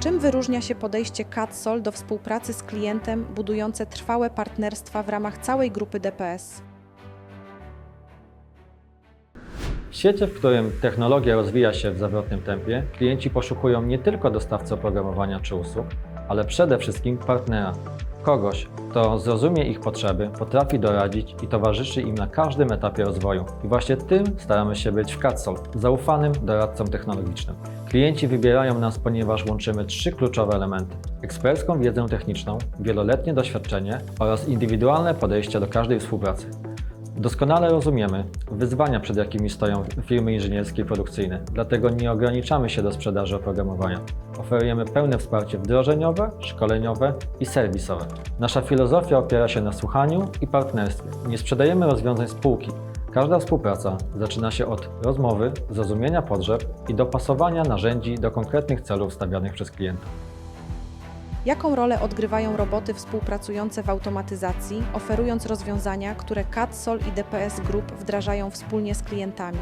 Czym wyróżnia się podejście CATSOL do współpracy z klientem budujące trwałe partnerstwa w ramach całej grupy DPS? W świecie, w którym technologia rozwija się w zawrotnym tempie, klienci poszukują nie tylko dostawcy oprogramowania czy usług, ale przede wszystkim partnera. Kogoś, kto zrozumie ich potrzeby, potrafi doradzić i towarzyszy im na każdym etapie rozwoju. I właśnie tym staramy się być w CATSOL, zaufanym doradcą technologicznym. Klienci wybierają nas, ponieważ łączymy trzy kluczowe elementy: ekspercką wiedzę techniczną, wieloletnie doświadczenie oraz indywidualne podejście do każdej współpracy. Doskonale rozumiemy wyzwania, przed jakimi stoją firmy inżynierskie i produkcyjne, dlatego nie ograniczamy się do sprzedaży oprogramowania. Oferujemy pełne wsparcie wdrożeniowe, szkoleniowe i serwisowe. Nasza filozofia opiera się na słuchaniu i partnerstwie. Nie sprzedajemy rozwiązań spółki. Każda współpraca zaczyna się od rozmowy, zrozumienia potrzeb i dopasowania narzędzi do konkretnych celów stawianych przez klienta. Jaką rolę odgrywają roboty współpracujące w automatyzacji, oferując rozwiązania, które CATSOL i DPS Group wdrażają wspólnie z klientami?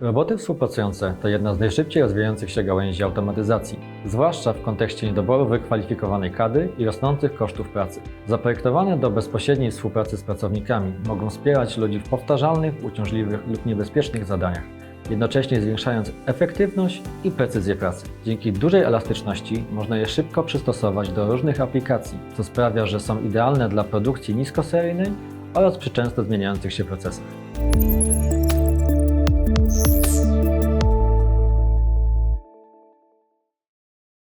Roboty współpracujące to jedna z najszybciej rozwijających się gałęzi automatyzacji, zwłaszcza w kontekście niedoboru wykwalifikowanej kadry i rosnących kosztów pracy. Zaprojektowane do bezpośredniej współpracy z pracownikami mogą wspierać ludzi w powtarzalnych, uciążliwych lub niebezpiecznych zadaniach, jednocześnie zwiększając efektywność i precyzję pracy. Dzięki dużej elastyczności można je szybko przystosować do różnych aplikacji, co sprawia, że są idealne dla produkcji niskoseryjnej oraz przy często zmieniających się procesach.